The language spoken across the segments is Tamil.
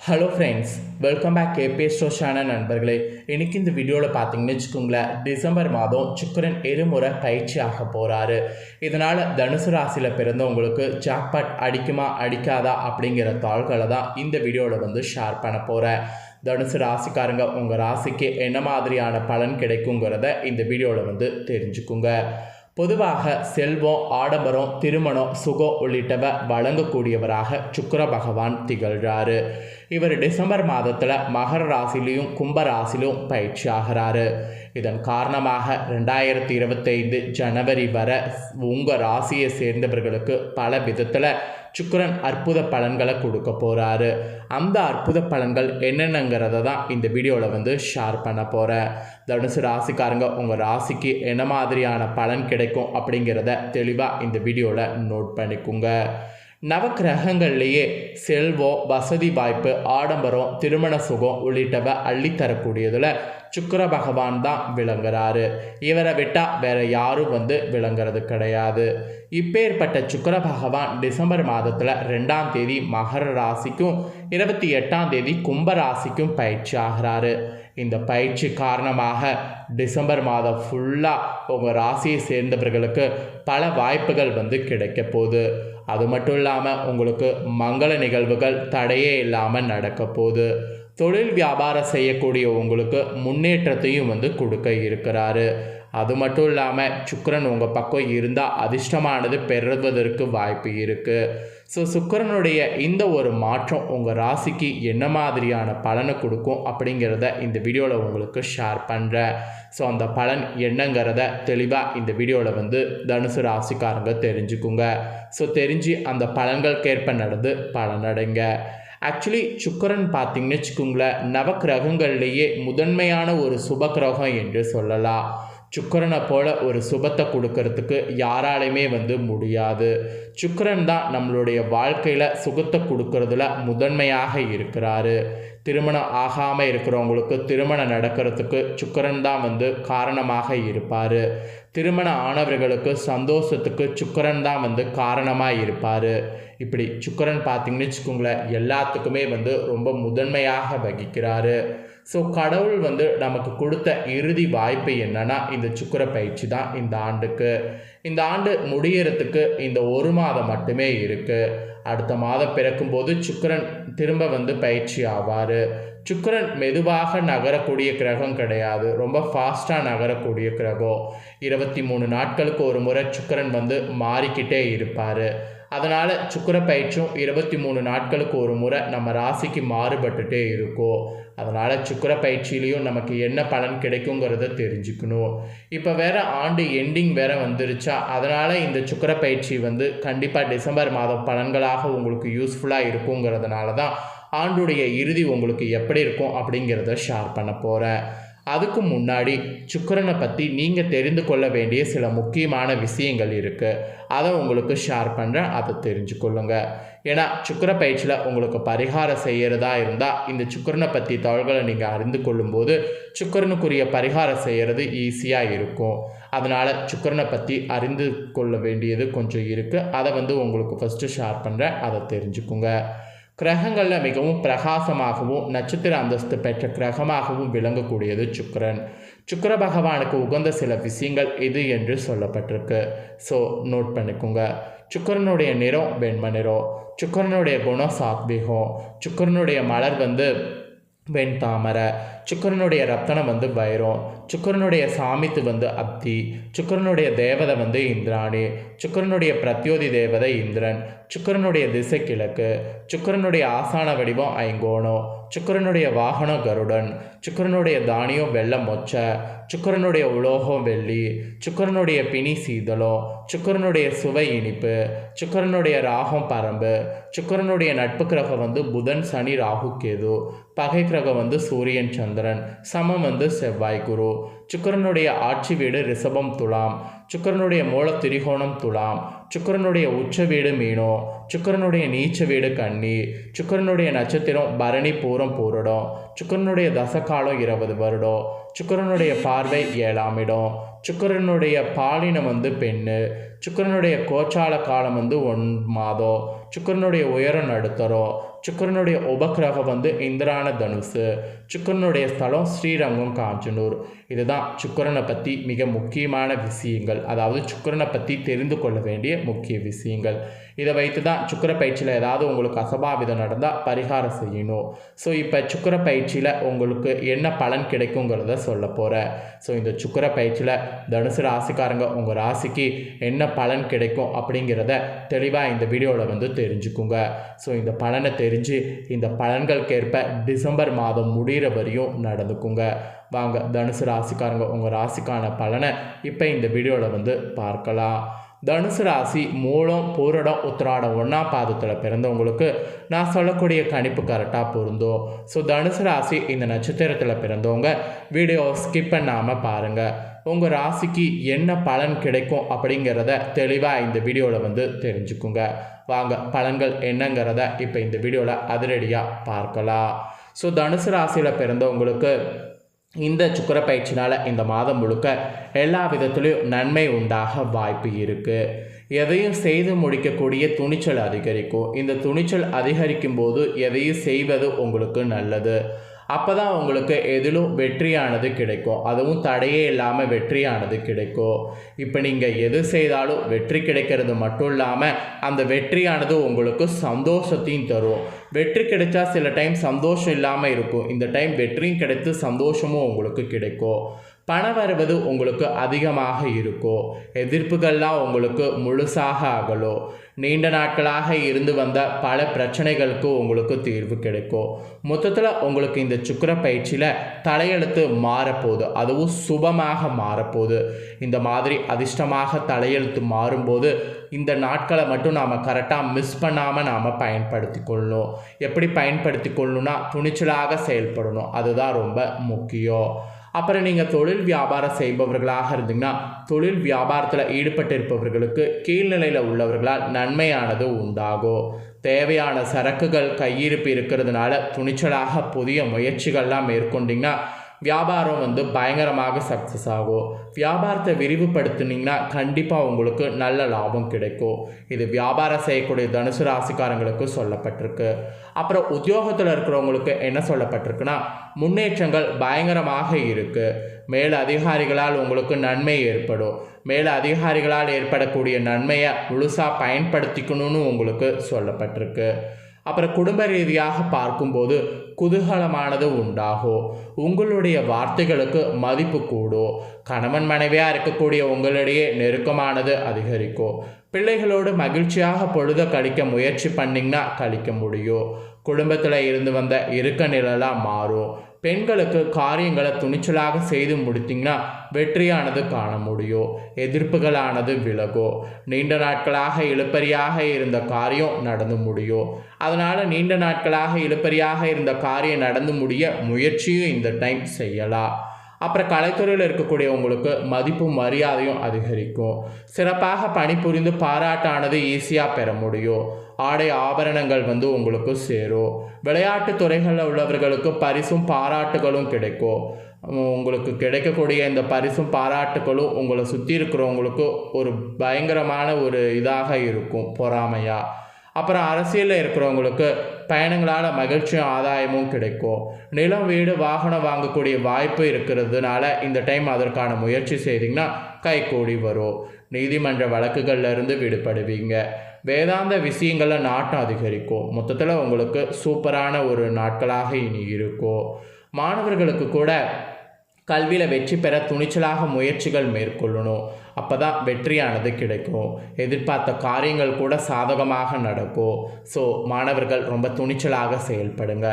ஹலோ ஃப்ரெண்ட்ஸ் வெல்கம் பேக் கேபே ஸ்டோஷான நண்பர்களே. இன்னைக்கு இந்த வீடியோவில் பார்த்தீங்கன்னு வச்சுக்கோங்களேன் டிசம்பர் மாதம் சுக்கரன் இருமுறை பயிற்சி ஆக போகிறாரு இதனால் தனுசு ராசியில் பிறந்தவங்களுக்கு ஜாக்பாட் அடிக்குமா அடிக்காதா அப்படிங்கிற தாள்களை தான் இந்த வீடியோவில் வந்து ஷேர் பண்ண போகிறேன் தனுசு ராசிக்காரங்க உங்கள் ராசிக்கு என்ன மாதிரியான பலன் கிடைக்குங்கிறத இந்த வீடியோவில் வந்து தெரிஞ்சுக்குங்க. பொதுவாக செல்வம் ஆடம்பரம் திருமணம் சுகம் உள்ளிட்டவை வழங்கக்கூடியவராக சுக்கர பகவான் திகழ்கிறாரு இவர் டிசம்பர் மாதத்தில் மகர ராசிலையும் கும்பராசிலும் பயிற்சி ஆகிறாரு. இதன் காரணமாக ரெண்டாயிரத்தி இருபத்தைந்து ஜனவரி வரை உங்கள் ராசியை சேர்ந்தவர்களுக்கு பல விதத்தில் சுக்கரன் அற்புத பலன்களை கொடுக்க போகிறாரு அந்த அற்புத பலன்கள் என்னென்னங்கிறத தான் இந்த வீடியோவில் வந்து ஷேர் பண்ண போகிறேன் தனுசு ராசிக்காரங்க உங்கள் ராசிக்கு என்ன மாதிரியான பலன் கிடைக்கும் அப்படிங்கிறத தெளிவாக இந்த வீடியோவில் நோட் பண்ணிக்கோங்க. நவக்கிரகங்கள்லேயே செல்வம் வசதி வாய்ப்பு ஆடம்பரம் திருமண சுகம் உள்ளிட்டவை அள்ளித்தரக்கூடியதில் சுக்கர பகவான் தான் விளங்குறாரு. இவரை விட்டால் வேற யாரும் வந்து விளங்குறது கிடையாது. இப்பேற்பட்ட சுக்கர பகவான் டிசம்பர் மாதத்தில் ரெண்டாம் தேதி மகர ராசிக்கும் இருபத்தி எட்டாம் தேதி கும்ப ராசிக்கும் பயிற்சி ஆகிறாரு. இந்த பயிற்சி காரணமாக டிசம்பர் மாதம் ஃபுல்லாக உங்கள் ராசியை சேர்ந்தவர்களுக்கு பல வாய்ப்புகள் வந்து கிடைக்க போகுது. அது மட்டும் இல்லாமல் உங்களுக்கு மங்கள நிகழ்வுகள் தடையே இல்லாமல் நடக்க போகுது. தொழில் வியாபாரம் செய்யக்கூடிய உங்களுக்கு முன்னேற்றத்தையும் வந்து கொடுக்க இருக்கிறாரு. அது மட்டும் இல்லாமல் சுக்கரன் உங்கள் பக்கம் இருந்தால் அதிர்ஷ்டமானது பெறுவதற்கு வாய்ப்பு இருக்குது ஸோ சுக்கரனுடைய இந்த ஒரு மாற்றம் உங்கள் ராசிக்கு என்ன மாதிரியான பலனை கொடுக்கும் அப்படிங்கிறத இந்த வீடியோவில் உங்களுக்கு ஷேர் பண்ணுறேன் ஸோ அந்த பலன் என்னங்கிறத தெளிவாக இந்த வீடியோவில் வந்து தனுசு ராசிக்காரங்க தெரிஞ்சுக்குங்க. ஸோ தெரிஞ்சு அந்த பலன்களுக்கேற்ப நடந்து பலனடைங்க ஆக்சுவலி சுக்கரன் பார்த்தீங்கன்னு வச்சுக்கோங்களேன் நவக்கிரகங்கள்லேயே முதன்மையான ஒரு சுப கிரகம் என்று சொல்லலாம். சுக்கரனை போல ஒரு சுபத்தை கொடுக்கறதுக்கு யாராலையுமே வந்து முடியாது. சுக்கரன் தான் நம்மளுடைய வாழ்க்கையில் சுகத்தை கொடுக்கறதுல முதன்மையாக இருக்கிறாரு. திருமணம் ஆகாமல் இருக்கிறவங்களுக்கு திருமணம் நடக்கிறதுக்கு சுக்கரன் தான் வந்து காரணமாக இருப்பார். திருமணம் ஆனவர்களுக்கு சந்தோஷத்துக்கு சுக்கரன் தான் வந்து காரணமாக இருப்பார். இப்படி சுக்கரன் பார்த்தீங்கன்னு வச்சுக்கோங்களேன் எல்லாத்துக்குமே வந்து ரொம்ப முதன்மையாக வகிக்கிறாரு. ஸோ கடவுள் வந்து நமக்கு கொடுத்த இறுதி வாய்ப்பு என்னன்னா இந்த சுக்கர பயிற்சி தான் இந்த ஆண்டுக்கு. இந்த ஆண்டு முடியறதுக்கு இந்த ஒரு மாதம் மட்டுமே இருக்குது அடுத்த மாதம் பிறக்கும்போது சுக்கரன் திரும்ப வந்து பயிற்சி ஆவார். சுக்கரன் மெதுவாக நகரக்கூடிய கிரகம் கிடையாது. ரொம்ப ஃபாஸ்ட்டாக நகரக்கூடிய கிரகம். இருபத்தி மூணு நாட்களுக்கு ஒரு முறை சுக்கரன் வந்து மாறிக்கிட்டே இருப்பார். அதனால் சுக்கர பயிற்சியும் இருபத்தி மூணு நாட்களுக்கு ஒரு முறை நம்ம ராசிக்கு மாறுபட்டுட்டே இருக்கும் அதனால் சுக்கர பயிற்சியிலையும் நமக்கு என்ன பலன் கிடைக்குங்கிறத தெரிஞ்சுக்கணும். இப்போ வேறு ஆண்டு எண்டிங் வேற வந்துருச்சா? அதனால் இந்த சுக்கர பயிற்சி வந்து கண்டிப்பாக டிசம்பர் மாதம் பலன்களாக உங்களுக்கு யூஸ்ஃபுல்லாக இருக்குங்கிறதுனால தான் ஆண்டுடைய இறுதி உங்களுக்கு எப்படி இருக்கும் அப்படிங்கிறத ஷேர் பண்ண போகிறேன் அதுக்கு முன்னாடி சுக்கரனை பற்றி நீங்கள் தெரிந்து கொள்ள வேண்டிய சில முக்கியமான விஷயங்கள் இருக்குது அதை உங்களுக்கு ஷேர் பண்ணுறேன் அதை தெரிஞ்சுக்கொள்ளுங்க. ஏன்னா சுக்கர பயிற்சியில் உங்களுக்கு பரிகாரம் செய்கிறதா இருந்தால் இந்த சுக்கரனை பற்றி தகவல்களை நீங்கள் அறிந்து கொள்ளும்போது சுக்கரனுக்குரிய பரிகாரம் செய்கிறது ஈஸியாக இருக்கும். அதனால் சுக்கரனை பற்றி அறிந்து கொள்ள வேண்டியது கொஞ்சம் இருக்குது அதை வந்து உங்களுக்கு ஃபஸ்ட்டு ஷேர் பண்ணுறேன் அதை தெரிஞ்சுக்குங்க. கிரகங்களில் மிகவும் பிரகாசமாகவும் நட்சத்திர அந்தஸ்து பெற்ற கிரகமாகவும் விளங்கக்கூடியது சுக்கரன். சுக்கர பகவானுக்கு உகந்த சில விஷயங்கள் இது என்று சொல்லப்பட்டிருக்கு. ஸோ நோட் பண்ணிக்கோங்க. சுக்கரனுடைய நிறம் வெண்ம நிறம். சுக்கரனுடைய குணம் சாத்விகம். சுக்கரனுடைய மலர் வந்து வெண் தாமரை. சுக்கரனுடைய ரத்தனம் வந்து வைரம் சுக்கரனுடைய சாமித்து வந்து அப்தி சுக்கரனுடைய தேவதை வந்து இந்திராணி சுக்கரனுடைய பிரத்யோதி தேவதை இந்திரன் சுக்கரனுடைய திசை கிழக்கு சுக்கரனுடைய ஆசான வடிவம் ஐங்கோணம் சுக்கரனுடைய வாகனம் கருடன் சுக்கரனுடைய தானியம் வெள்ளம் மொச்சை சுக்கரனுடைய உலோகம் வெள்ளி சுக்கரனுடைய பிணி சீதளம் சுக்கரனுடைய சுவை இனிப்பு சுக்கரனுடைய ராகம் பரம்பு சுக்கரனுடைய நட்பு கிரகம் வந்து புதன் சனி ராகு கேது பகை கிரகம் வந்து சூரியன் சந்திரன். சமம் வந்து செவ்வாய் குரு. சுக்கரனுடைய ஆட்சி வீடு ரிஷபம் துலாம். சுக்கரனுடைய மூல திரிகோணம் துலாம். சுக்கரனுடைய உச்ச வீடு மீனோ. சுக்கரனுடைய நீச்ச வீடு கன்னி. சுக்கரனுடைய நட்சத்திரம் பரணி பூரம் பூரடம். சுக்கரனுடைய தசகாலம் இருபது வருடம். சுக்கரனுடைய பார்வை ஏழாம் இடம். சுக்கரனுடைய பாலினம் வந்து பெண்ணு. சுக்கரனுடைய கோச்சால காலம் வந்து ஒன் மாதம். சுக்கரனுடைய உயரம் நடுத்தரம் சுக்கரனுடைய உபக்கிரகம் வந்து இந்திரான தனுசு சுக்கரனுடைய ஸ்தலம் ஸ்ரீரங்கம் காஞ்சனூர். இதுதான் சுக்கரனை பற்றி மிக முக்கியமான விஷயங்கள். அதாவது சுக்கரனை பற்றி தெரிந்து கொள்ள வேண்டிய முக்கிய விஷயங்கள். இதை வைத்து தான் சுக்கர பயிற்சியில் ஏதாவது உங்களுக்கு அசபாவிதம் நடந்தால் பரிகாரம் செய்யணும். ஸோ இப்போ சுக்கர பயிற்சியில் உங்களுக்கு என்ன பலன் கிடைக்குங்கிறத சொல்ல போகிறேன் ஸோ இந்த சுக்கர பயிற்சியில் தனுசு ராசிக்காரங்க உங்கள் ராசிக்கு என்ன பலன் கிடைக்கும் அப்படிங்கிறத தெளிவாக இந்த வீடியோவில் வந்து தெரிஞ்சுக்குங்க. ஸோ இந்த பலனை தெரிஞ்சு இந்த பலன்களுக்கேற்ப டிசம்பர் மாதம் முடிகிற வரையும் நடந்துக்குங்க. வாங்க தனுசு ராசிக்காரங்க உங்கள் ராசிக்கான பலனை இப்போ இந்த வீடியோவில் வந்து பார்க்கலாம். தனுசு ராசி மூலம் பூரடம் உத்திராடம் ஒன்றாம் பாதத்தில் பிறந்தவங்களுக்கு நான் சொல்லக்கூடிய கணிப்பு கரெக்டாக பொருந்தும். ஸோ தனுசு ராசி இந்த நட்சத்திரத்தில் பிறந்தவங்க வீடியோ ஸ்கிப் பண்ணாமல் பாருங்கள் உங்கள் ராசிக்கு என்ன பலன் கிடைக்கும் அப்படிங்கிறத தெளிவாக இந்த வீடியோவில் வந்து தெரிஞ்சுக்குங்க. வாங்க பலன்கள் என்னங்கிறத இப்போ இந்த வீடியோவில் அதிரடியாக பார்க்கலாம். ஸோ தனுசு ராசியில் பிறந்தவங்களுக்கு இந்த சுக்கர பயிற்சினால் இந்த மாதம் முழுக்க எல்லா விதத்துலேயும் நன்மை உண்டாக வாய்ப்பு இருக்குது எதையும் செய்து முடிக்கக்கூடிய துணிச்சல் அதிகரிக்கும். இந்த துணிச்சல் அதிகரிக்கும் போது எதையும் செய்வது உங்களுக்கு நல்லது. அப்போ தான் உங்களுக்கு எதிலும் வெற்றியானது கிடைக்கும். அதுவும் தடையே இல்லாமல் வெற்றியானது கிடைக்கும். இப்போ நீங்கள் எது செய்தாலும் வெற்றி கிடைக்கிறது மட்டும் இல்லாமல் அந்த வெற்றியானது உங்களுக்கு சந்தோஷத்தையும் தரும். வெற்றி கிடைச்சா சில டைம் சந்தோஷம் இல்லாமல் இருக்கும். இந்த டைம் வெற்றியும் கிடைத்து சந்தோஷமும் உங்களுக்கு கிடைக்கும். பணம் வருவது உங்களுக்கு அதிகமாக இருக்கும் எதிர்ப்புகள்லாம் உங்களுக்கு முழுசாக ஆகலோ நீண்ட நாட்களாக இருந்து வந்த பல பிரச்சனைகளுக்கு உங்களுக்கு தீர்வு கிடைக்கும் மொத்தத்தில் உங்களுக்கு இந்த சுக்கர பயிற்சியில் தலையெழுத்து மாறப்போகுது. அதுவும் சுபமாக மாறப்போகுது. இந்த மாதிரி அதிர்ஷ்டமாக தலையெழுத்து மாறும்போது இந்த நாட்களை மட்டும் நாம் கரெக்டாக மிஸ் பண்ணாமல் நாம் பயன்படுத்தி கொள்ளணும். எப்படி பயன்படுத்தி கொள்ளணும்னா துணிச்சலாக செயல்படணும். அதுதான் ரொம்ப முக்கியம். அப்புறம் நீங்கள் தொழில் வியாபாரம் செய்பவர்களாக இருந்தீங்கன்னா தொழில் வியாபாரத்தில் ஈடுபட்டிருப்பவர்களுக்கு கீழ்நிலையில் உள்ளவர்களால் நன்மையானது உண்டாகும். தேவையான சரக்குகள் கையிருப்பு இருக்கிறதுனால துணிச்சலாக புதிய முயற்சிகள்லாம் மேற்கொண்டிங்கன்னா வியாபாரம் வந்து பயங்கரமாக சக்ஸஸ் ஆகும். வியாபாரத்தை விரிவுபடுத்துனீங்கன்னா கண்டிப்பாக உங்களுக்கு நல்ல லாபம் கிடைக்கும். இது வியாபாரம் செய்யக்கூடிய தனுசு ராசிக்காரங்களுக்கு சொல்லப்பட்டிருக்கு. அப்புறம் உத்தியோகத்தில் இருக்கிறவங்களுக்கு என்ன சொல்லப்பட்டிருக்குன்னா முன்னேற்றங்கள் பயங்கரமாக இருக்குது மேல் அதிகாரிகளால் உங்களுக்கு நன்மை ஏற்படும். மேல் அதிகாரிகளால் ஏற்படக்கூடிய நன்மையை முழுசாக பயன்படுத்திக்கணும்னு உங்களுக்கு சொல்லப்பட்டிருக்கு. அப்புறம் குடும்ப ரீதியாக பார்க்கும்போது குதூகலமானது உண்டாகும் உங்களுடைய வார்த்தைகளுக்கு மதிப்பு கூடும் கணவன் மனைவியாக இருக்கக்கூடிய உங்களிடையே நெருக்கமானது அதிகரிக்கும் பிள்ளைகளோடு மகிழ்ச்சியாக பொழுத கழிக்க முயற்சி பண்ணிங்கன்னா கழிக்க முடியும் குடும்பத்தில் இருந்து வந்த இருக்க நிழலாக மாறும். பெண்களுக்கு காரியங்களை துணிச்சலாக செய்து முடித்திங்கன்னா வெற்றியானது காண முடியும். எதிர்ப்புகளானது விலகும். நீண்ட நாட்களாக இழுப்பறியாக இருந்த காரியம் நடந்து முடியும். அதனால் நீண்ட நாட்களாக இழுப்பறியாக இருந்த காரியம் நடந்து முடிய முயற்சியும் இந்த டைம் செய்யலாம். அப்புறம் கலைத்துறையில் இருக்கக்கூடியவங்களுக்கு மதிப்பும் மரியாதையும் அதிகரிக்கும். சிறப்பாக பணிபுரிந்து பாராட்டானது ஈஸியாக பெற முடியும். ஆடை ஆபரணங்கள் வந்து உங்களுக்கு சேரும். விளையாட்டு துறைகளில் உள்ளவர்களுக்கு பரிசும் பாராட்டுகளும் கிடைக்கும். உங்களுக்கு கிடைக்கக்கூடிய இந்த பரிசும் பாராட்டுகளும் உங்களை சுற்றி இருக்கிறவங்களுக்கு ஒரு பயங்கரமான ஒரு இதாக இருக்கும் பொறாமையாக அப்புறம் அரசியலில் இருக்கிறவங்களுக்கு பயணங்களால் மகிழ்ச்சியும் ஆதாயமும் கிடைக்கும். நிலம் வீடு வாகனம் வாங்கக்கூடிய வாய்ப்பு இருக்கிறதுனால இந்த டைம் அதற்கான முயற்சி செய்திங்கன்னா கைகூடி வரும். நீதிமன்ற வழக்குகள்லேருந்து விடுபடுவீங்க. வேதாந்த விஷயங்களில் நாட்டம் அதிகரிக்கும் மொத்தத்தில் உங்களுக்கு சூப்பரான ஒரு நாட்களாக இனி இருக்கும் மாணவர்களுக்கு கூட கல்வியில் வெற்றி பெற துணிச்சலாக முயற்சிகள் மேற்கொள்ளணும். அப்போ தான் வெற்றியானது கிடைக்கும். எதிர்பார்த்த காரியங்கள் கூட சாதகமாக நடக்கும். ஸோ மாணவர்கள் ரொம்ப துணிச்சலாக செயல்படுங்க.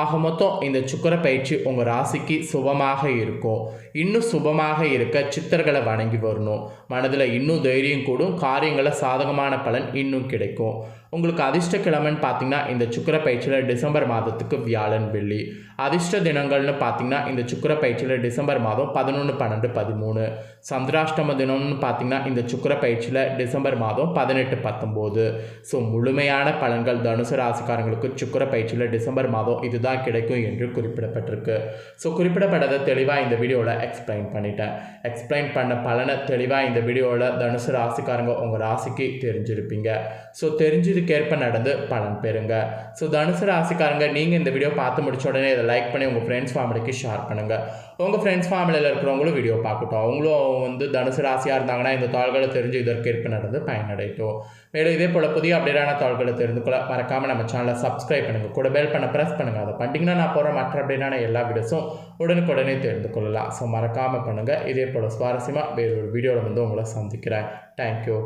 ஆக மொத்தம் இந்த சுக்கர பயிற்சி உங்கள் ராசிக்கு சுபமாக இருக்கும் இன்னும் சுபமாக இருக்க சித்தர்களை வணங்கி வரணும். மனதில் இன்னும் தைரியம் கூடும். காரியங்களை சாதகமான பலன் இன்னும் கிடைக்கும். உங்களுக்கு அதிர்ஷ்ட கிழமைன்னு பார்த்தீங்கன்னா இந்த சுக்கர பயிற்சியில் டிசம்பர் மாதத்துக்கு வியாழன் வெள்ளி. அதிர்ஷ்ட தினங்கள்னு பார்த்தீங்கன்னா இந்த சுக்கர பயிற்சியில் டிசம்பர் மாதம் பதினொன்று பன்னெண்டு பதிமூணு. சந்திராஷ்டம தினம்னு பார்த்தீங்கன்னா இந்த சுக்கர பயிற்சியில் டிசம்பர் மாதம் பதினெட்டு பத்தொம்போது. ஸோ முழுமையான பலன்கள் தனுசு ராசிக்காரங்களுக்கு சுக்கர பயிற்சியில் டிசம்பர் மாதம் இதுதான் கிடைக்கும் என்று குறிப்பிடப்பட்டிருக்கு. ஸோ குறிப்பிடப்பட்டதை தெளிவாக இந்த வீடியோவில் எக்ஸ்பிளைன் பண்ணிட்டேன். எக்ஸ்பிளைன் பண்ண பலனை தெளிவாக இந்த வீடியோவில் தனுசு ராசிக்காரங்க உங்கள் ராசிக்கு தெரிஞ்சிருப்பீங்க. ஸோ தெரிஞ்சதுக்கேற்ப நடந்து பலன் பெறுங்க. ஸோ தனுசு ராசிக்காரங்க நீங்கள் இந்த வீடியோ பார்த்து முடிச்ச உடனே இதை லைக் பண்ணி உங்கள் ஃப்ரெண்ட்ஸ் ஃபேமிலிக்கு ஷேர் பண்ணுங்கள் உங்கள் ஃப்ரெண்ட்ஸ் ஃபேமிலியில் இருக்கிறவங்களும் வீடியோ பார்க்கட்டும். அவங்களும் வந்து தனுசு ராசியாக இருந்தாங்கன்னா இந்த தாள்களை தெரிஞ்சு இதற்கேற்ப நடந்து பயனடையட்டும். மேலும் இதே போல் புதிய அப்டேட்டான தாள்களை தெரிந்து கொள்ள மறக்காமல் நம்ம சேனலை சப்ஸ்கிரைப் பண்ணுங்கள் கூட பெல் பண்ண ப்ரெஸ் பண்ணுங்கள் அதை பண்ணிட்டீங்கன்னா நான் போகிற மற்ற அப்டேட்டான எல்லா வீடியோஸும் உடனுக்குடனே தெரிந்து கொள்ளலாம். ஸோ மறக்காமல் பண்ணுங்கள் இதே போல் சுவாரஸ்யமாக வேறொரு வீடியோவில் வந்து உங்களை சந்திக்கிறேன். தேங்க்யூ